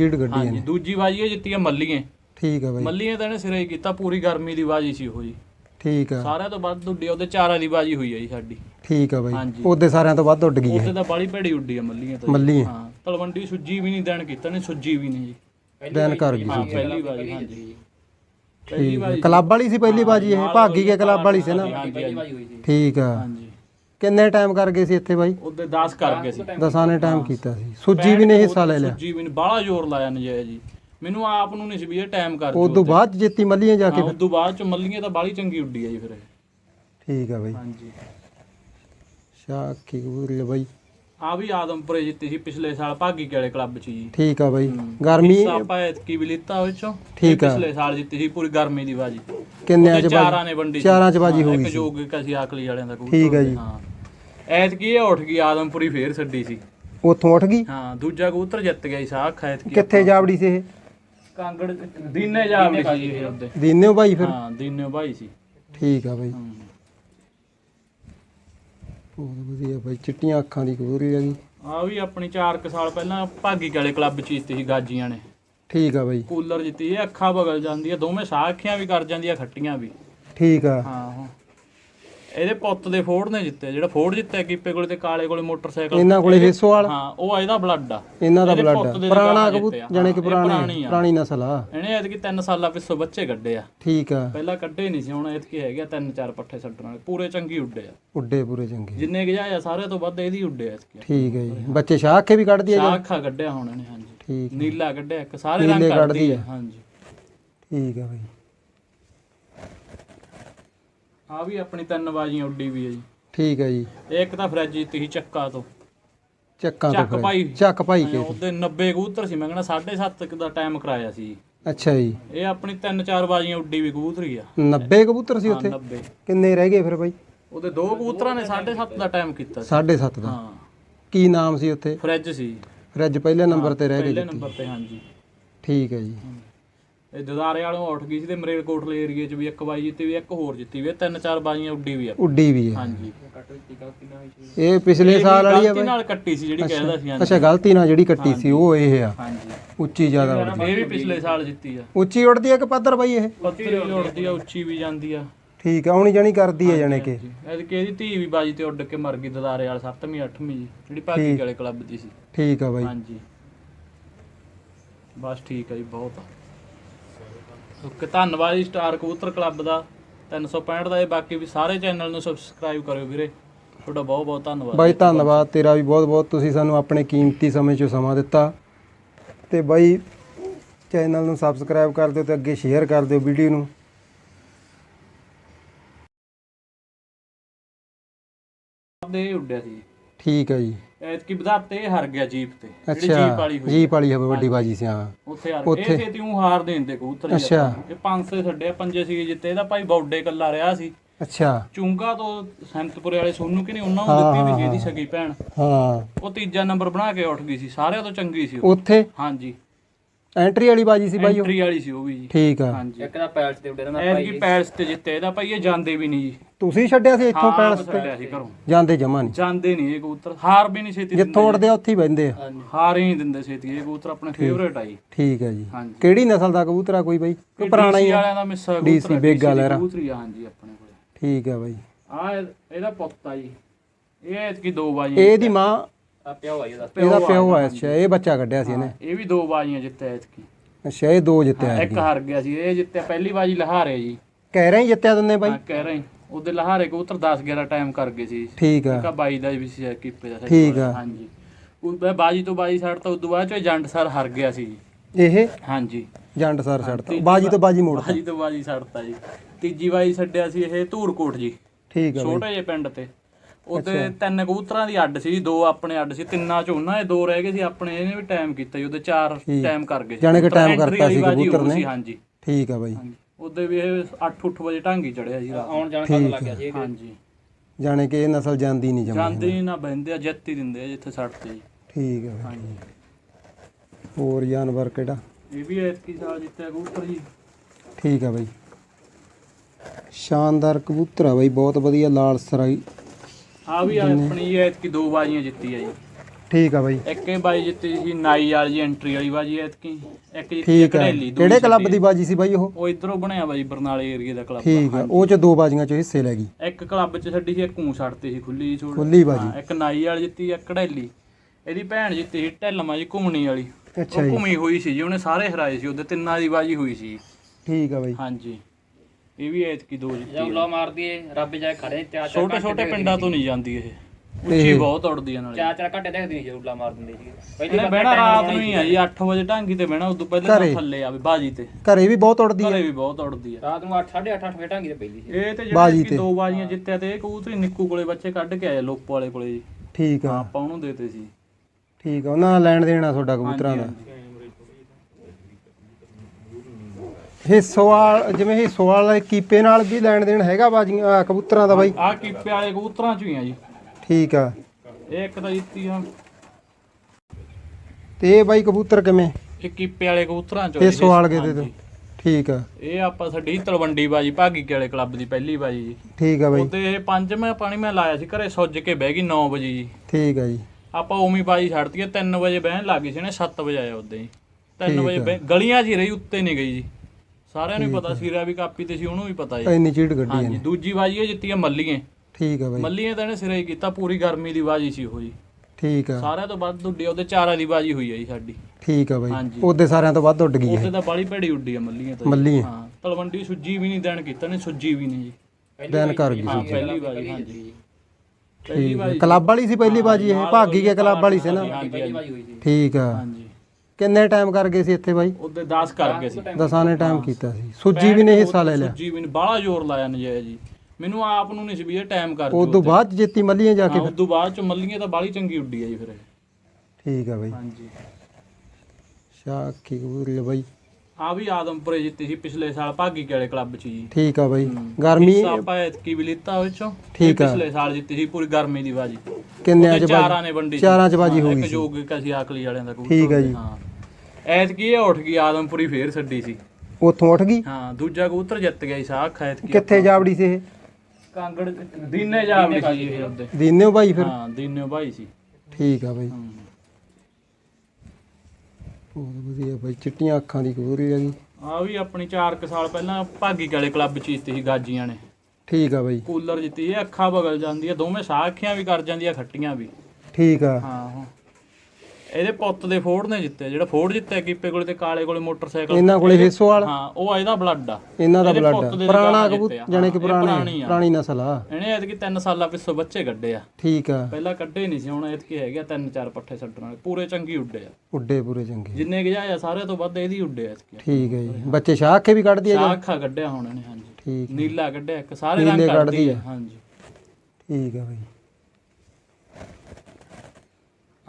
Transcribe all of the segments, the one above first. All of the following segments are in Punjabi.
ਚੀੜ ਗੱਡੀ ਹਾਂਜੀ ਇਹਨੇ ਦੂਜੀ ਬਾਜੀ ਇਹ ਜਿੱਤੀ ਆ ਮੱਲੀਏ ਠੀਕ ਆ ਬਾਈ। ਮੱਲੀਏ ਤਾਂ ਇਹਨੇ ਸਿਰੇ ਹੀ ਕੀਤਾ ਪੂਰੀ ਗਰਮੀ ਦੀ ਬਾਜੀ ਸੀ ਉਹ ਜੀ। ਠੀਕ ਆ। ਸਾਰਿਆਂ ਤੋਂ ਵੱਧ ਉੱਡੀ ਉਹਦੇ ਚਾਰਾਂ ਦੀ ਬਾਜੀ ਹੋਈ ਆ ਜੀ ਸਾਡੀ। ਠੀਕ ਆ ਬਾਈ। ਹਾਂਜੀ। ਉਹਦੇ ਸਾਰਿਆਂ ਤੋਂ ਵੱਧ ਉੱਡ ਗਈ ਉੱਥੇ ਹੈ। ਤਾਂ ਬਾਲੀ ਭੈੜੀ ਉੱਡੀ ਆ ਮੱਲੀਏ ਤਾਂ ਜੀ। ਮੱਲੀਏ ਹਾਂ ਤਲਵੰਡੀ ਸੁੱਜੀ ਵੀ ਨਹੀਂ ਦੇਣ ਕੀਤਾ ਨੇ ਸੁੱਜੀ ਵੀ ਨਹੀਂ ਜੀ। ਦਿਨ ਕਰ ਗਈ ਹਾਂ। ਸੀ ਪਹਿਲੀ ਬਾਜੀ ਹਾਂਜੀ। ਪਹਿਲੀ ਠੀਕ ਆ। ਕਲੱਬ ਵਾਲੀ ਸੀ ਪਹਿਲੀ ਬਾਜੀ ਇਹ ਭਾਗੀ ਕੇ ਕਲੱਬ ਵਾਲੀ ਸੀ ਨਾ। ਹਾਂਜੀ ਹਾਂਜੀ। ਠੀਕ ਆ। ਹਾਂਜੀ। ਕਿੰਨੇ ਟਾਈਮ ਕਰ ਗਏ ਸੀ ਇੱਥੇ ਬਾਈ? ਉਹਦੇ 10 ਕਰ ਗਏ ਸੀ। ਦਸਾਂ ਨੇ ਟਾਈਮ ਕੀਤਾ ਸੀ। ਸੁੱਜੀ ਵੀ ਨੇ ਹਿੱਸਾ ਲੈ ਲਿਆ। ਸੁੱਜੀ ਵੀ ਨਹੀਂ ਬਾਹਲਾ ਜ਼ੋਰ ਲਾਇਆ ਨਜਾਇਜ਼ ਜੀ। ਮੈਨੂੰ ਆਪ ਨੂੰ ਨਹੀਂ ਸੀ ਵੀ ਇਹ ਟਾਈਮ ਕਰ ਉਸ ਤੋਂ ਬਾਅਦ ਜਿੱਤੀ ਮੱਲੀਆਂ ਜਾ ਕੇ ਉਸ ਤੋਂ ਬਾਅਦ ਚ ਮੱਲੀਆਂ ਤਾਂ ਬਾਲੀ ਚੰਗੀ ਉੱਡੀ ਆ ਜੀ ਫਿਰ। ਠੀਕ ਆ ਬਾਈ। ਹਾਂਜੀ। ਸ਼ਾਕੀ ਕਬੂਤਰ ਬਾਈ। ਆ ਵੀ ਆਦਮਪੁਰੇ ਜਿੱਤੀ ਸੀ ਪਿਛਲੇ ਸਾਲ ਭਾਗੀ ਕੇ ਵਾਲੇ ਕਲੱਬ ਚ ਜੀ। ਠੀਕ ਆ ਬਾਈ। ਗਰਮੀ ਆਪਾਂ ਐਤਕੀ ਵੀ ਲਿੱਤਾ ਠੀਕ ਆ। ਪਿਛਲੇ ਸਾਲ ਜਿੱਤੀ ਸੀ ਪੂਰੀ ਗਰਮੀ ਦੀ ਬਾਜੀ। ਉਹਦੇ ਚ ਚਾਰਾਂ ਨੇ ਵੰਡੀ। ਚਾਰਾਂ ਚ ਬਾਜੀ ਹਾਂ, ਇੱਕ ਗਈ ਸੀ। ਜੋਗ ਇੱਕ ਅਸੀਂ ਆਕਲੀ ਵਾਲਿਆਂ ਦਾ ਠੀਕ ਆ ਜੀ। ਹਾਂ। ਐਤਕੀ ਇਹ ਉੱਠ ਗਈ ਆਦਮਪੁਰੀ ਫੇਰ ਛੱਡੀ ਸੀ। ਉੱਥੋਂ ਉੱਠ ਗਈ? ਹਾਂ ਦੂਜਾ ਕਬੂਤਰ ਜਿੱਤ ਗਿਆ ਸੀ ਸਾਖ ਐਤਕੀ ਕਿੱਥੇ ਜਾਵੜੀ ਸੀ ਇਹ? ਕਾਂਗੜ ਦੀਨੇ ਜਾਵੜੀ ਸੀ ਇਹ। ਉਹਦੇ ਦੀਨਿਓ ਬਾਈ ਫਿਰ? ਹਾਂ ਦੀਨੇ ਭਾਈ ਸੀ। ਠੀਕ ਆ ਬਾਈ। ਬਹੁਤ ਵਧੀਆ ਬਾਈ ਚਿੱਟੀਆਂ ਅੱਖਾਂ ਦੀ ਕਬੂਤਰੀ ਹੈਗੀ ਆ ਵੀ ਆਪਣੀ 4 ਸਾਲ ਪਹਿਲਾਂ ਭਾਗੀ ਕੇ ਵਾਲੇ ਕਲੱਬ ਚ ਜਿੱਤੀ ਸੀ ਗਾਜੀਆਂ ਨੇ। ਠੀਕ ਆ ਬਾਈ। ਕੂਲਰ ਜਿੱਤੀ ਇਹ ਅੱਖਾਂ ਬਗਲ ਜਾਂਦੀ ਆ ਦੋਵੇਂ ਸਾਖੀਆਂ ਵੀ ਕਰ ਜਾਂਦੀਆਂ ਖੱਟੀਆਂ ਵੀ। ਠੀਕ ਆ। ਹਾਂ ਹਾਂ। ਇਹਦੇ ਪੁੱਤ ਦੇ ਫੋਰਡ ਨੇ ਜਿੱਤੇ ਜਿਹੜਾ ਫੋਰਡ ਜਿੱਤਿਆ ਕੀਪੇ ਕੋਲੇ ਤੇ ਕਾਲੇ ਕੋਲੇ ਮੋਟਰਸਾਈਕਲ ਇਹਨਾਂ ਕੋਲੇ ਹਿੱਸੋਵਾਲ ਹਾਂ ਉਹ ਆ। ਇਹਦਾ ਬਲੱਡ ਆ। ਇਹਨਾਂ ਦਾ ਬਲੱਡ ਪੁਰਾਣਾ ਦੁਕਾਨ ਕਬੂਤ ਜਿੱਤੇ ਆ। ਜਾਣੇ ਕਿ ਪੁਰਾਣੀ ਪੁਰਾਣੀ ਨਸਲ ਆ। ਇਹਨੇ ਐਤਕੀ 3 ਸਾਲਾਂ ਪਿੱਛੋਂ ਬੱਚੇ ਕੱਢੇ ਆ। ਠੀਕ ਆ। ਪਹਿਲਾਂ ਕੱਢੇ ਨਹੀਂ ਸੀ ਹੁਣ ਐਤਕੀ ਹੈਗੇ ਤਿੰਨ ਚਾਰ ਪੱਠੇ ਛੱਡਣ ਵਾਲੇ। ਪੂਰੇ ਚੰਗੀ ਉੱਡੇ ਆ। ਉੱਡੇ ਪੂਰੇ ਚੰਗੇ। ਜਿੰਨੇ ਕਿ ਜਾਇਆ ਸਾਰਿਆਂ ਤੋਂ ਵੱਧ ਇਹਦੀ ਉੱਡੇ ਆ ਐਤਕੀ ਠੀਕ ਹੈ ਜੀ। ਬੱਚੇ ਕੇ ਵੀ ਕੱਢਦੀ ਆ ਜੀ? ਸਾਖਾ ਕੱਢਿਆ ਹੁਣ ਇਹਨੇ ਹਾਂਜੀ। ਠੀਕ ਨੀਲਾ ਕੱਢਿਆ ਇੱਕ ਸਾਰੇ ਰੰਗ ਕੱਢਦੀ ਆ। ਹਾਂਜੀ। ਠੀਕ ਆ ਬਾਈ। ਆ ਵੀ ਆਪਣੀ ਤਿੰਨ ਬਾਜੀਆਂ ਉੱਡੀ ਵੀ ਆ ਜੀ। ਠੀਕ ਹੈ ਜੀ। ਇੱਕ ਤਾਂ ਫਰਿੱਜ ਜਿੱਤੀ ਸੀ ਚੱਕਾ ਤੋਂ। ਚੱਕਾਂ ਤੋਂ ਚੱਕ ਫਿਰ। ਭਾਈ ਚੱਕ ਭਾਈ ਕੇ। ਉਹਦੇ 90 ਕਬੂਤਰ ਸੀ ਮੈਂ ਕਹਿੰਦਾ 7.5 ਦਾ ਟਾਈਮ ਕਰਾਇਆ ਸੀ ਅੱਛਾ ਜੀ। ਇਹ ਆਪਣੀ ਤਿੰਨ ਚਾਰ ਬਾਜੀਆਂ ਉੱਡੀ ਵੀ ਕਬੂਤਰੀ ਆ। 90 ਕਬੂਤਰ ਸੀ ਹਾਂ ਉੱਥੇ? 90 ਕਿੰਨੇ ਰਹਿ ਗਏ ਫਿਰ ਬਾਈ? ਉਹਦੇ ਦੋ ਕਬੂਤਰਾਂ ਨੇ 7.5 ਦਾ ਟਾਈਮ ਕੀਤਾ ਸੀ। 7.5 ਦਾ। ਹਾਂ। ਕੀ ਨਾਮ ਸੀ ਉੱਥੇ? ਫਰਿੱਜ ਸੀ। ਫਰਿੱਜ ਪਹਿਲੇ ਨੰਬਰ ਤੇ ਰਹਿ ਪਹਿਲੇ ਗਏ ਨੰਬਰ ਤੇ ਹਾਂਜੀ। ਠੀਕ ਹੈ ਜੀ। ਇਹ ਦਦਾਰੇ ਵਾਲੋਂ ਉੱਠ ਗਈ ਸੀ ਤੇ ਮਰੇਲਕੋਟਲੇ ਏਰੀਏ 'ਚ ਵੀ ਇੱਕ ਬਾਜੀ ਜਿੱਤੀ ਵੀ ਇੱਕ ਹੋਰ ਜਿੱਤੀ ਵੀ ਤਿੰਨ ਚਾਰ ਬਾਜੀਆਂ ਉੱਡੀ ਵੀ ਆ। ਉੱਡੀ ਵੀ ਹੈ ਹਾਂਜੀ। ਇਹ ਪਿਛਲੇ ਸਾਲ ਵਾਲੀ ਆ ਗਲਤੀ ਨਾਲ ਕੱਟੀ ਸੀ ਜਿਹੜੀ ਕਹਿੰਦਾ ਸੀ ਹਾਂਜੀ ਅੱਛਾ ਗਲਤੀ ਨਾਲ ਜਿਹੜੀ ਕੱਟੀ ਸੀ ਉਹ ਇਹ ਆ। ਹਾਂਜੀ। ਉੱਚੀ ਜ਼ਿਆਦਾ ਉੱਡਦੀ ਇਹ ਵੀ ਪਿਛਲੇ ਸਾਲ ਜਿੱਤੀ ਆ। ਉੱਚੀ ਉੱਡਦੀ ਆ ਕਿ ਪੱਧਰ ਬਾਈ ਇਹ? ਪੱਤਰੀ ਵੀ ਉੱਡਦੀ ਆ ਉੱਚੀ ਵੀ ਜਾਂਦੀ ਆ। ਠੀਕ ਆ ਹੁਣੀ ਜਾਣੀ ਕਰਦੀ ਆ ਜਾਣੇ ਕਿ। ਐਤਕੀ ਇਹਦੀ ਧੀ ਵੀ ਬਾਜੀ ਤੇ ਉੱਡ ਕੇ ਮਰ ਗਈ ਦਦਾਰੇ ਵਾਲ 7ਵੀਂ 8ਵੀਂ ਜੀ ਜਿਹੜੀ ਭਾਗੀ ਵਾਲੇ ਕਲੱਬ ਦੀ ਸੀ। ਠੀਕ ਆ ਬਾਈ। ਹਾਂਜੀ। ਬਸ ਠੀਕ ਹੈ ਜੀ ਬਹੁਤ ਆ। ਓਕੇ ਧੰਨਵਾਦ ਜੀ ਸਟਾਰ ਕਬੂਤਰ ਕਲੱਬ ਦਾ। 365 ਦਾ ਇਹ ਬਾਕੀ ਵੀ ਸਾਰੇ ਚੈਨਲ ਨੂੰ ਸਬਸਕ੍ਰਾਈਬ ਕਰਿਓ ਵੀਰੇ। ਤੁਹਾਡਾ ਬਹੁਤ ਬਹੁਤ ਧੰਨਵਾਦ। ਬਾਈ ਧੰਨਵਾਦ। ਤੇਰਾ ਵੀ ਬਹੁਤ ਬਹੁਤ। ਤੁਸੀਂ ਸਾਨੂੰ ਆਪਣੇ ਕੀਮਤੀ ਸਮੇਂ 'ਚੋਂ ਸਮਾਂ ਦਿੱਤਾ। ਤੇ ਬਾਈ ਚੈਨਲ ਨੂੰ ਸਬਸਕ੍ਰਾਈਬ ਕਰ ਦਿਓ ਤੇ ਅੱਗੇ ਸ਼ੇਅਰ ਕਰ ਦਿਓ ਵੀਡੀਓ ਨੂੰ। ਦੇ ਉੱਡਿਆ ਸੀ। ਠੀਕ ਹੈ ਜੀ। ਐਤਕੀ ਵਧਾਤੇ ਹਾਰ ਗਿਆ ਜੀਪ ਤੇ। ਜਿਹੜੀ ਜੀਪ ਅੱਛਾ ਵਾਲੀ ਹੋਈ ਜੀਪ ਵਾਲੀ ਹਵੇ ਵੱਡੀ ਬਾਜੀ ਸੀ ਹਾਂ। ਉੱਥੇ ਹਾਰ ਇਹ ਛੇਤੀ ਉਹ ਹਾਰ ਦੇ ਦਿੰਦੇ ਕਬੂਤਰ ਅੱਛਾ। ਇਹ ਪੰਜ ਸੇ ਛੱਡੇ ਪੰਜੇ ਸੀ ਜਿੱਤੇ। ਇਹਦਾ ਭਾਈ ਬੌਡੇ ਕੱਲਾ ਰਿਹਾ ਸੀ। ਅੱਛਾ। ਚੁੰਗਾ ਤੋਂ ਸੰਤਪੁਰੇ ਵਾਲੇ ਸੋਨੂ ਕਿ ਨਹੀਂ ਉਹਨਾਂ ਨੂੰ ਦਿੱਤੀ ਵੀ ਸੀ ਇਹਦੀ ਸਗੀ ਭੈਣ। ਹਾਂ। ਉਹ ਤੀਜਾ ਨੰਬਰ ਬਣਾ ਕੇ ਉੱਠ ਗਈ ਸੀ। ਸਾਰਿਆਂ ਤੋਂ ਚੰਗੀ ਸੀ ਉਹ। ਉੱਥੇ? ਹਾਂਜੀ। ਐਂਟਰੀ ਵਾਲੀ ਬਾਜੀ ਸੀ ਬਾਈ ਉਹ? ਐਂਟਰੀ ਵਾਲੀ ਸੀ ਉਹ ਵੀ ਜੀ। ਠੀਕ ਆ। ਹਾਂਜੀ। ਇੱਕ ਦਾ ਪੈਲਸ ਤੇ ਉੱਡੇ ਦਾ ਐਤਕੀ ਪੈਲਸ ਤੇ ਜਿੱਤੇ ਇਹਦਾ ਭਾਈ ਇਹ ਜਾਂਦੇ ਵੀ ਨਹੀਂ ਜੀ। ਤੁਸੀਂ ਛੱਡਿਆ ਸੀ ਇੱਥੋਂ ਹਾਂ ਪੈਲਸ ਛੱਡਿਆ ਸੀ ਘਰੋਂ। ਜਾਂਦੇ ਜਮਾ ਨਹੀਂ। ਜਾਂਦੇ ਨਹੀਂ ਇਹ ਕਬੂਤਰ ਹਾਰ ਵੀ ਨਹੀਂ ਛੇਤੀ ਜਿੱਥੋਂ ਉੜਦੇ ਆ ਉੱਥੇ ਹੀ ਬਹਿੰਦੇ ਆ। ਹਾਰ ਹੀ ਨਹੀਂ ਦਿੰਦੇ ਛੇਤੀ ਇਹ ਕਬੂਤਰ ਆਪਣੇ ਫੇਵਰੇਟ ਆ ਜੀ। ਠੀਕ ਹੈ ਜੀ। ਹਾਂਜੀ। ਕਿਹੜੀ ਨਸਲ ਦਾ ਕਬੂਤਰ ਆ ਕੋਈ ਬਾਈ? ਕਿ ਪੁਰਾਣਾ ਹੀ DC ਆ। ਵਾਲਿਆਂ ਦਾ ਮਿੱਸਾ DC ਕਬੂਤਰ ਹੈ, ਬੇਗਾ DC ਲਹਿਰਾ। ਕਬੂਤਰੀ ਆ ਹਾਂਜੀ ਆਪਣੇ ਕੋਲੇ। ਠੀਕ ਆ ਬਾਈ। ਆ ਇਹਦਾ ਪੁੱਤ ਆ ਜੀ। ਇਹ ਐਤਕੀ ਦੋ ਬਾਜੀਆਂ ਇਹਦੀ ਮਾਂ ਆ ਪਿਓ ਉਹਦਾ। ਇਹਦਾ ਪਿਓ ਆ ਅੱਛਾ ਇਹ ਬੱਚਾ ਕੱਢਿਆ ਸੀ ਇਹਨੇ। ਇਹ ਵੀ ਦੋ ਬਾਜੀਆਂ ਜਿੱਤੇ ਐਤਕੀ। ਅੱਛਾ ਇਹ ਦੋ ਜਿੱਤਿਆ ਇੱਕ ਹਾਰ ਗਿਆ ਸੀ ਇਹ ਜਿੱਤਿਆ ਪਹਿਲੀ ਬਾਜੀ ਲਹਾਰੇ ਜੀ। ਕਹਿ ਰਹੇ ਜਿੱਤਿਆ ਦਿੰਦੇ ਬਾਈ। ਕਹਿ ਰਹੀ ਉਹਦੇ ਲਹਾਰੇ ਕਬੂਤਰ 10 11 ਟਾਈਮ ਕਰ ਗਏ ਸੀ। ਠੀਕ ਆ। ਕਾ ਬਾਈ ਦਾ ਵੀ ਸੀ ਕੀਪੇ ਦਾ ਠੀਕ ਆ। ਹਾਂਜੀ। ਉਹ ਬਾਜੀ ਤੋਂ ਬਾਜੀ ਛੱਡ ਤਾਂ ਉਦੋਂ ਬਾਅਦ ਚ ਜੰਡ ਸਰ ਹਾਰ ਗਿਆ ਸੀ। ਇਹ? ਹਾਂਜੀ। ਜੰਡ ਸਰ ਛੱਡਤਾ ਬਾਜੀ ਤੋਂ ਬਾਜੀ ਮੋੜ ਬਾਜੀ ਤੋਂ ਬਾਜੀ ਛੱਡਤਾ ਜੀ। ਤੀਜੀ ਬਾਜੀ ਛੱਡਿਆ ਸੀ ਇਹ ਧੂਰਕੋਟ ਜੀ। ਠੀਕ ਆ ਛੋਟੇ ਜਿਹੇ ਪਿੰਡ ਤੇ। ਉਹਦੇ ਤਿੰਨ ਕਬੂਤਰਾਂ ਦੀ ਅੱਡ ਸੀ ਦੋ ਆਪਣੇ ਅੱਡ ਸੀ ਤਿੰਨਾਂ ਚ ਉਹਨਾਂ ਦੇ ਦੋ ਰਹਿ ਗਏ ਸੀ ਆਪਣੇ ਇਹਨੇ ਵੀ ਟਾਈਮ ਕੀਤਾ ਜੀ ਉਹਦੇ ਚਾਰ ਟਾਈਮ ਕਰ ਗਏ ਜਾਣੀ ਕਿ entry ਕਰਤਾ ਸੀ ਕਬੂਤਰ ਨੇ। ਹਾਂਜੀ। ਠੀਕ ਆ ਬਾਈ। ਉਹਦੇ ਵੀ ਇਹ 8-8 ਵਜੇ ਢਾਂਗੀ ਚੜਿਆ ਰਾਤ ਨੂੰ। ਆਉਣ ਜਾਣ ਖਾਣ ਲੱਗ ਗਿਆ ਸੀ। ਹਾਂਜੀ। ਜਾਣੇ ਕਿ ਇਹ ਨਸਲ ਜਾਂਦੀ ਨਹੀਂ ਜਮਾ ਜਾਂਦੇ ਹੀ ਨਾ ਬਹਿੰਦੇ ਆ ਜਿੱਤ ਹੀ ਦਿੰਦੇ ਆ ਜਿੱਥੇ ਸੱਟ ਤੇ ਜੀ। ਠੀਕ ਆ ਬਾਈ। ਹਾਂਜੀ। ਹੋਰ ਜਾਨਵਰ ਕਿਹੜਾ? ਇਹ ਵੀ ਐਤਕੀ ਸਾਲ ਜਿੱਤਿਆ ਕਬੂਤਰ ਜੀ। ਠੀਕ ਆ ਬਾਈ। ਸ਼ਾਨਦਾਰ ਕਬੂਤਰ ਆ ਬਾਈ ਬਹੁਤ ਵਧੀਆ ਲਾਲ ਸਰਾਈ ਆ ਵੀ ਆਪਣੀ ਐਤਕੀ ਦੋ ਬਾਜੀਆਂ ਜਿੱਤੀ ਆ ਜੀ। ਠੀਕ ਆ ਬਾਈ। ਇੱਕ ਬਾਈ ਜਿੱਤੀ ਸੀ ਨਾਈ ਵਾਲੀ ਜੀ ਐਂਟਰੀ ਵਾਲੀ ਬਾਜੀ ਐਤਕੀ। ਇੱਕ ਜਿੱਤੀ ਠੀਕ ਆ। ਘੜੇਲੀ ਕਿਹੜੇ ਕਲੱਬ ਦੀ ਬਾਜੀ ਸੀ ਬਾਈ ਉਹ? ਉਹ ਇਧਰੋਂ ਬਣਿਆ ਬਾਈ ਬਰਨਾਲੇ ਏਰੀਏ ਦਾ ਕਲੱਬ ਠੀਕ ਆ। ਉਹ ਚ ਦੋ ਬਾਜੀਆਂ ਚ ਹਿੱਸੇ ਲੈ ਗਈ। ਇੱਕ ਕਲੱਬ 'ਚ ਛੱਡੀ ਸੀ ਇੱਕ ਛੱਡਤੀ ਸੀ ਖੁੱਲੀ ਛੋੜ। ਖੁੱਲੀ ਬਾਜੀ। ਹਾਂ, ਇੱਕ ਨਾਈ ਵਾਲੀ ਜਿੱਤੀ ਇੱਕ ਘੜੇਲੀ ਇਹਦੀ ਭੈਣ ਜਿੱਤੀ ਸੀ ਢਿੱਲਮਾ ਜੀ ਘੁੰਮਣੀ ਵਾਲੀ। ਅੱਛਾ ਉਹ ਜੀ। ਘੁੰਮੀ ਹੋਈ ਸੀ ਜੀ ਉਹਨੇ ਸਾਰੇ ਹਰਾਏ ਸੀ ਉਹਦੇ ਤਿੰਨਾਂ ਦੀ ਬਾਜੀ ਹੋਈ ਸੀ। ਠੀਕ ਆ ਬਾਈ। ਹਾਂਜੀ। ਇਹ ਵੀ ਐਤਕੀ ਦੋ ਜਿੱਤੀ ਜਾਂ ਉਲਾ ਮਾਰਦੀ ਏ ਰੱਬ ਜਾਏ ਖੜੇ ਚਾਰ ਚਾਰ ਛੋਟੇ ਛੋਟੇ ਪਿੰਡਾਂ ਤੋਂ ਨਹੀਂ ਜਾਂਦੀ ਇਹ। ਉੱਚੀ ਬਹੁਤ ਉੜਦੀ ਆ ਨਾਲੇ। ਚਾਰ ਚਾਰ ਘੰਟੇ ਦੇਖਦੀ ਨਹੀਂ ਜੇ ਉਲਾ ਮਾਰ ਦਿੰਦੇ ਸੀਗੇ। ਪਹਿਲੀ ਵਾਰ ਬਹਿਣਾ ਰਾਤ ਨੂੰ ਹੀ ਆ ਜੀ 8 ਵਜੇ ਢਾਂਗੀ ਤੇ ਬਹਿਣਾ ਉਦੋਂ ਪਹਿਲਾਂ ਥੱਲੇ ਆ ਵੀ ਬਾਜੀ ਤੇ। ਘਰੇ ਵੀ ਬਹੁਤ ਉੜਦੀ ਆ ਘਰੇ ਵੀ ਬਹੁਤ ਉੜਦੀ ਆ ਰਾਤ ਨੂੰ 8 8:30 8 ਵਜੇ ਢਾਂਗੀ ਤੇ ਪੈਂਦੀ ਸੀ। ਇਹ ਤੇ ਬਾਜੀ ਜਿਹੜੇ। ਕਿ ਦੋ ਬਾਜੀਆਂ ਜਿੱਤਿਆ ਤੇ ਇਹ ਕਬੂਤਰੀ ਨਿੱਕੂ ਕੋਲੇ ਬੱਚੇ ਕੱਢ ਕੇ ਆਏ ਲੋਪੋ ਵਾਲੇ ਕੋਲੇ ਜੀ। ਠੀਕ ਆ। ਆਪਾਂ ਉਹਨੂੰ ਦੇਤੇ ਸੀ। ਠੀਕ ਆ ਉਹਨਾਂ ਨਾਲ ਲੈਣ ਦੇਣਾ ਤੁਹਾਡਾ ਕਬੂਤਰਾਂ ਦਾ। ਹਿੱਸੋਵਾਲ ਜਿਵੇਂ ਹਿੱਸੋਵਾਲ ਵਾਲੇ ਕੀਪੇ ਨਾਲ ਵੀ ਲੈਣ ਦੇਣ ਹੈਗਾ ਬਾਜੀਆਂ ਆਹ ਕਬੂਤਰਾਂ ਦਾ ਬਾਈ। ਆਹ ਕੀਪੇ ਵਾਲੇ ਕਬੂਤਰਾਂ ਚ ਹੀ ਆ ਜੀ। ਠੀਕ ਆ। ਇਹ ਇੱਕ ਤਾਂ ਜਿੱਤੀ ਆ। ਤੇ ਇਹ ਬਾਈ ਕਬੂਤਰ ਕਿਵੇਂ? ਇਹ ਕੀਪੇ ਵਾਲੇ ਕਬੂਤਰਾਂ ਚ ਹਿੱਸੋਵਾਲ ਕੇ ਦੇ ਹਾਂਜੀ। ਠੀਕ ਆ। ਇਹ ਆਪਾਂ ਸਾਡੀ ਤਲਵੰਡੀ ਬਾਜੀ ਭਾਗੀ ਕੇ ਵਾਲੇ ਕਲੱਬ ਦੀ ਪਹਿਲੀ ਬਾਜੀ ਜੀ। ਠੀਕ ਆ ਬਾਈ। ਉਹਦੇ ਇਹ ਪੰਜ ਮੈਂ ਪਾਣੀ ਮੈਂ ਲਾਇਆ ਸੀ ਘਰੇ ਸੁੱਜ ਕੇ ਬਹਿ ਗਈ 9 ਵਜੇ ਜੀ। ਠੀਕ ਆ ਜੀ। ਆਪਾਂ ਉਮੀ ਬਾਜੀ ਛੱਡਤੀ 3 ਵਜੇ ਬਹਿਣ ਲੱਗ ਗਈ ਸੀ ਨੇ 7 ਵਜੇ ਆਇਆ ਉਦੋਂ ਹੀ। 3 ਠੀਕ ਵਜੇ ਆ। ਬਹਿ- ਗਲੀਆਂ 'ਚ ਹੀ ਰਹੀ ਉੱਤੇ ਨਹੀਂ ਗਈ ਜੀ। ਸਾਰਿਆਂ ਨੂੰ ਹੀ ਪਤਾ ਸੀਰਾ ਵੀ ਕਾਪੀ ਤੇ ਸੀ ਉਹਨੂੰ ਵੀ ਪਤਾ ਜੀ। ਇੰਨੀ ਚੀੜ ਗੱਡੀ ਹਾਂਜੀ ਦੂਜੀ ਬਾਜੀ ਇਹ ਜਿੱਤੀ ਮੱਲੀਏ ਠੀਕ ਆ ਬਾਈ। ਮੱਲੀਏ ਤਾਂ ਇਹਨੇ ਸਿਰੇ ਹੀ ਕੀਤਾ ਪੂਰੀ ਗਰਮੀ ਦੀ ਬਾਜੀ ਸੀ ਉਹ ਜੀ। ਠੀਕ ਆ। ਸਾਰਿਆਂ ਤੋਂ ਵੱਧ ਉੱਡੀ ਉਹਦੇ ਚਾਰਾਂ ਦੀ ਬਾਜੀ ਹੋਈ ਆ ਜੀ ਸਾਡੀ। ਠੀਕ ਆ ਬਾਈ। ਹਾਂਜੀ। ਉਹਦੇ ਸਾਰਿਆਂ ਤੋਂ ਵੱਧ ਉੱਡ ਗਈ ਉੱਥੇ ਹੈ ਤਾਂ ਬਾਲੀ ਭੈੜੀ ਉੱਡੀ ਆ ਮੱਲੀਏ ਤਾਂ ਜੀ। ਮੱਲੀਏ ਹਾਂ ਤਲਵੰਡੀ ਸੁੱਜੀ ਵੀ ਨਹੀਂ ਦੇਣ ਕੀਤਾ ਨੇ ਸੁੱਜੀ ਵੀ ਨਹੀਂ ਜੀ। ਦਿਨ ਕਰ ਗਈ ਹਾਂ ਪਹਿਲੀ ਬਾਜੀ ਹਾਂਜੀ। ਪਹਿਲੀ ਠੀਕ ਆ। ਬਾਜੀ ਕਲੱਬ ਵਾਲੀ ਸੀ ਪਹਿਲੀ ਬਾਜੀ ਇਹ ਭਾਗੀ ਕੇ ਕਲੱਬ ਵਾਲੀ ਸੀ ਨਾ। ਹਾਂਜੀ ਪਹਿਲੀ ਵਾਰੀ ਹੋਈ ਸੀ ਠੀਕ ਆ। ਹਾਂਜੀ। ਕਿੰਨੇ ਟਾਈਮ ਕਰ ਗਏ ਸੀ ਇੱਥੇ ਬਾਈ? ਉਹਦੇ 10 ਕਰ ਗਏ ਸੀ। ਦਸਾਂ ਨੇ ਟਾਈਮ ਕੀਤਾ ਸੀ। ਸੁੱਜੀ ਵੀ ਨੇ ਹਿੱਸਾ ਲੈ ਲਿਆ। ਸੁੱਜੀ ਵੀ ਨੇ ਬਾਹਲਾ ਜ਼ੋਰ ਲਾਇਆ ਨਜਾਇਜ਼ ਜੀ। ਮੈਨੂੰ ਆਪ ਨੂੰ ਨਹੀਂ ਸੀ ਵੀ ਇਹ ਟਾਈਮ ਕਰ ਉਸ ਤੋਂ ਬਾਅਦ ਜਿੱਤੀ ਮੱਲੀਆਂ ਜਾ ਕੇ ਉਸ ਤੋਂ ਬਾਅਦ ਚ ਮੱਲੀਆਂ ਤਾਂ ਬਾਹਲੀ ਚੰਗੀ ਉੱਡੀ ਆ ਜੀ ਫਿਰ ਇਹ। ਠੀਕ ਆ ਬਾਈ। ਹਾਂਜੀ। ਕਬੂਤਰੀ ਆ ਬਾਈ। ਆ ਵੀ ਆਦਮਪੁਰੇ ਜਿੱਤੀ ਸੀ ਪਿਛਲੇ ਸਾਲ ਭਾਗੀ ਕੇ ਵਾਲੇ ਕਲੱਬ ਚ ਜੀ। ਠੀਕ ਆ ਬਾਈ। ਗਰਮੀ ਆਪਾਂ ਐਤਕੀ ਵੀ ਲਿੱਤਾ ਉਹ ਚੋਂ ਠੀਕ ਆ। ਪਿਛਲੇ ਸਾਲ ਜਿੱਤੀ ਸੀ ਪੂਰੀ ਗਰਮੀ ਦੀ ਬਾਜੀ। ਉਹਦੇ ਚ ਚਾਰਾਂ ਬਾਜੀ ਨੇ ਵੰਡੀ ਸੀ। ਚਾਰਾਂ ਚ ਬਾਜੀ ਹਾਂ, ਇੱਕ ਗਈ ਸੀ। ਜੋਗ ਕਸੀ ਆਕਲੀ ਵਾਲਿਆਂ ਦਾ ਕਬੂਤਰ ਠੀਕ ਆ ਜੀ। ਹਾਂ। ਐਤਕੀ ਇਹ ਉੱਠ ਗਈ ਆਦਮਪੁਰੀ ਫੇਰ ਛੱਡੀ ਸੀ। ਉੱਥੋਂ ਉੱਠ ਗਈ? ਹਾਂ ਦੂਜਾ ਕਬੂਤਰ ਜਿੱਤ ਗਿਆ ਸੀ ਸਾਖ ਐਤਕੀ ਕਿੱਥੇ ਜਾਵੜੀ ਸੀ ਇਹ? ਕਾਂਗੜ ਦੀਨੇ ਜਾਵੜੀ ਸੀ ਇਹ। ਉਹਦੇ ਦੀਨਿਓ ਬਾਈ ਫਿਰ? ਹਾਂ ਦੀਨੇ ਭਾਈ ਸੀ। ਠੀਕ ਆ ਬਾਈ। ਬਹੁਤ ਵਧੀਆ ਬਾਈ ਚਿੱਟੀਆਂ ਅੱਖਾਂ ਦੀ ਕਬੂਤਰੀ ਹੈਗੀ ਆ ਵੀ ਆਪਣੀ 4 ਸਾਲ ਪਹਿਲਾਂ ਭਾਗੀ ਵਾਲੇ ਕਲੱਬ ਚ ਜਿੱਤੀ ਸੀ ਗਾਜੀਆਂ ਨੇ। ਠੀਕ ਆ ਬਾਈ ਕੂਲਰ ਜਿੱਤੀ ਇਹ ਅੱਖਾਂ ਬਗਲ ਜਾਂਦੀਆਂ ਦੋਵੇਂ ਸਾਹ ਅੱਖੀਆਂ ਵੀ ਕਰ ਜਾਂਦੀਆਂ ਖੱਟੀਆਂ ਵੀ। ਠੀਕ ਆ। ਹਾਂ ਹਾਂ ਇਹਦੇ ਪੁੱਤ ਦੇ ਫੋੜ ਨੇ ਜਿੱਤੇ ਜਿਹੜਾ ਫੋੜ ਜਿੱਤਿਆ ਕੀਪੇ ਕੋਲੇ ਤੇ ਕਾਲੇ ਕੋਲੇ ਮੋਟਰਸਾਈਕਲ ਇਹਨਾਂ ਕੋਲੇ ਹਿੱਸੋਵਾਲ ਹਾਂ ਉਹ ਇਹਦਾ ਬਲੱਡ ਆ। ਇਹਨਾਂ ਦਾ ਬਲੱਡ ਪੁਰਾਣਾ ਦੁਕਾਨ ਕਬੂਤ ਜਿੱਤੇ ਆ। ਜਾਣੇ ਕਿ ਪੁਰਾਣੀ ਪੁਰਾਣੀ ਆ। ਨਸਲ ਆ। ਇਹਨੇ ਐਤਕੀ 3 ਸਾਲਾਂ ਪਿੱਛੋਂ ਬੱਚੇ ਕੱਢੇ ਆ। ਠੀਕ ਆ। ਪਹਿਲਾਂ ਕੱਢੇ ਨਹੀਂ ਸੀ ਹੁਣ ਐਤਕੀ ਹੈਗੇ ਆ ਤਿੰਨ ਚਾਰ ਪੱਠੇ ਛੱਡਣ ਵਾਲੇ। ਪੂਰੇ ਚੰਗੀ ਉੱਡੇ ਆ। ਉੱਡੇ ਪੂਰੇ ਚੰਗੇ। ਜਿੰਨੇ ਗਜਾਇਆ ਸਾਰੇ ਤੋਂ ਵੱਧ ਇਹਦੀ ਉੱਡੇ ਆ ਐਤਕੀ। ਠੀਕ ਹੈ ਜੀ। ਬੱਚੇ ਸ਼ਾਖੇ ਵੀ ਕੱਢਦੀ ਆ ਜੀ? ਸਾਖਾ ਕੱਢਿਆ ਹੁਣ ਇਹਨੇ ਹਾਂਜੀ। ਠੀਕ ਨੀਲਾ ਕੱਢਿਆ ਇੱਕ ਸਾਰੇ ਰੰਗ ਕੱਢਦੀ ਆ ਆ। ਹਾਂਜੀ। ਠੀਕ ਆ ਬਾਈ।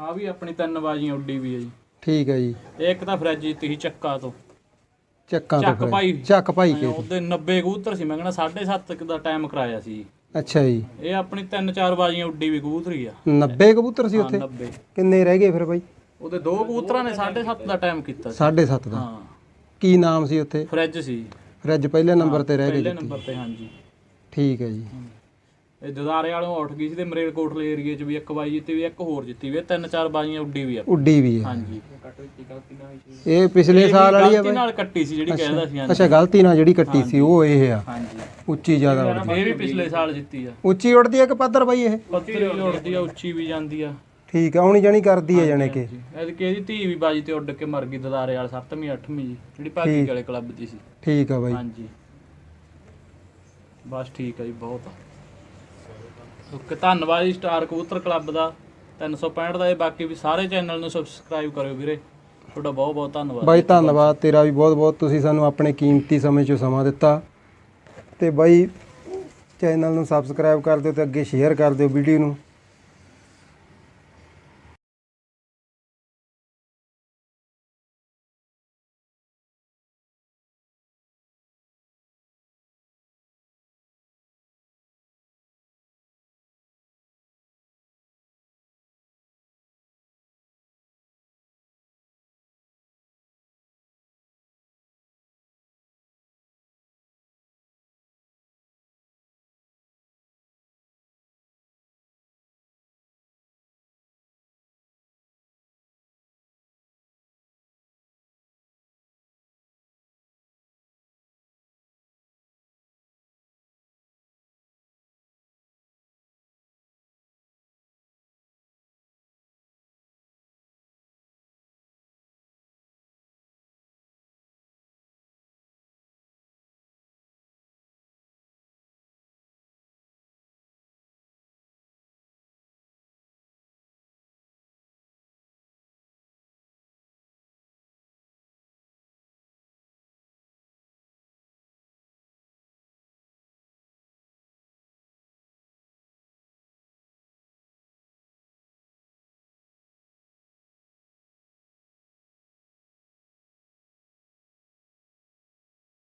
ਆ ਵੀ ਆਪਣੀ ਤਿੰਨ ਬਾਜੀਆਂ ਉੱਡੀ ਵੀ ਆ ਜੀ। ਠੀਕ ਹੈ ਜੀ। ਇੱਕ ਤਾਂ ਫਰਿੱਜ ਜਿੱਤੀ ਸੀ ਚੱਕਾ ਤੋਂ। ਚੱਕਾਂ ਤੋਂ ਚੱਕ ਫਿਰ ਭਾਈ ਚੱਕ ਭਾਈ ਕੇ ਉਹਦੇ 90 ਕਬੂਤਰ ਸੀ ਮੈਂ ਕਹਿੰਦਾ 7.5 ਦਾ ਟਾਈਮ ਕਰਾਇਆ ਸੀ। ਅੱਛਾ ਜੀ। ਇਹ ਆਪਣੀ ਤਿੰਨ ਚਾਰ ਬਾਜੀਆਂ ਉੱਡੀ ਵੀ ਕਬੂਤਰੀ ਆ। 90 ਕਬੂਤਰ ਸੀ ਹਾਂ ਉੱਥੇ? 90 ਕਿੰਨੇ ਰਹਿ ਗਏ ਫਿਰ ਬਾਈ? ਉਹਦੇ ਦੋ ਕਬੂਤਰਾਂ ਨੇ 7.5 ਦਾ ਟਾਈਮ ਕੀਤਾ ਸੀ। 7.5 ਦਾ। ਹਾਂ। ਕੀ ਨਾਮ ਸੀ ਉੱਥੇ? ਫਰਿੱਜ ਸੀ। ਫਰਿੱਜ ਪਹਿਲੇ ਨੰਬਰ ਤੇ ਰਹਿ ਪਹਿਲੇ ਗਏ ਨੰਬਰ ਤੇ ਹਾਂਜੀ। ਠੀਕ ਹੈ ਜੀ। ਇਹ ਦਦਾਰੇ ਵਾਲੋਂ ਉੱਠ ਗਈ ਸੀ ਤੇ ਮਰੇਲਕੋਟਲੇ ਏਰੀਏ 'ਚ ਵੀ ਇੱਕ ਬਾਜੀ ਜਿੱਤੀ ਵੀ ਇੱਕ ਹੋਰ ਜਿੱਤੀ ਵੀ ਤਿੰਨ ਚਾਰ ਬਾਜੀਆਂ ਉੱਡੀ ਵੀ ਆ। ਉੱਡੀ ਵੀ ਹੈ ਹਾਂਜੀ। ਇਹ ਪਿਛਲੇ ਸਾਲ ਵਾਲੀ ਆ ਗਲਤੀ ਨਾਲ ਕੱਟੀ ਸੀ ਜਿਹੜੀ ਕਹਿੰਦਾ ਸੀ ਹਾਂਜੀ ਅੱਛਾ ਗਲਤੀ ਨਾਲ ਜਿਹੜੀ ਕੱਟੀ ਸੀ ਉਹ ਇਹ ਆ। ਹਾਂਜੀ। ਉੱਚੀ ਜ਼ਿਆਦਾ ਉੱਡਦੀ ਇਹ ਵੀ ਪਿਛਲੇ ਸਾਲ ਜਿੱਤੀ ਆ। ਉੱਚੀ ਉੱਡਦੀ ਆ ਕਿ ਪੱਧਰ ਬਾਈ ਇਹ? ਪੱਤਰੀ ਉੱਡਦੀ ਆ ਉੱਚੀ ਵੀ ਜਾਂਦੀ ਆ। ਠੀਕ ਆ ਆਉਣੀ ਜਾਣੀ ਕਰਦੀ ਆ ਜਾਣੇ ਕਿ। ਐਤਕੀ ਇਹਦੀ ਧੀ ਵੀ ਬਾਜੀ ਤੇ ਉੱਡ ਕੇ ਮਰ ਗਈ ਦਦਾਰੇ ਵਾਲ 7ਵੀਂ 8ਵੀਂ ਜੀ ਜਿਹੜੀ ਭਾਗੀ ਵਾਲੇ ਕਲੱਬ ਦੀ ਸੀ। ਠੀਕ ਆ ਬਾਈ। ਹਾਂਜੀ। ਬਸ ਠੀਕ ਆ ਜੀ ਬਹੁਤ ਆ। ਓਕੇ, ਧੰਨਵਾਦ ਜੀ ਸਟਾਰ ਕਬੂਤਰ ਕਲੱਬ ਦਾ। 365 ਦਾ ਇਹ, ਬਾਕੀ ਵੀ ਸਾਰੇ ਚੈਨਲ ਨੂੰ ਸਬਸਕ੍ਰਾਈਬ ਕਰਿਓ ਵੀਰੇ। ਤੁਹਾਡਾ ਬਹੁਤ ਬਹੁਤ ਧੰਨਵਾਦ। ਬਾਈ ਧੰਨਵਾਦ, ਤੇਰਾ ਵੀ ਬਹੁਤ ਬਹੁਤ। ਤੁਸੀਂ ਸਾਨੂੰ ਆਪਣੇ ਕੀਮਤੀ ਸਮੇਂ 'ਚੋਂ ਸਮਾਂ ਦਿੱਤਾ। ਤੇ ਬਾਈ, ਚੈਨਲ ਨੂੰ ਸਬਸਕ੍ਰਾਈਬ ਕਰ ਦਿਓ ਤੇ ਅੱਗੇ ਸ਼ੇਅਰ ਕਰ ਦਿਓ ਵੀਡੀਓ ਨੂੰ।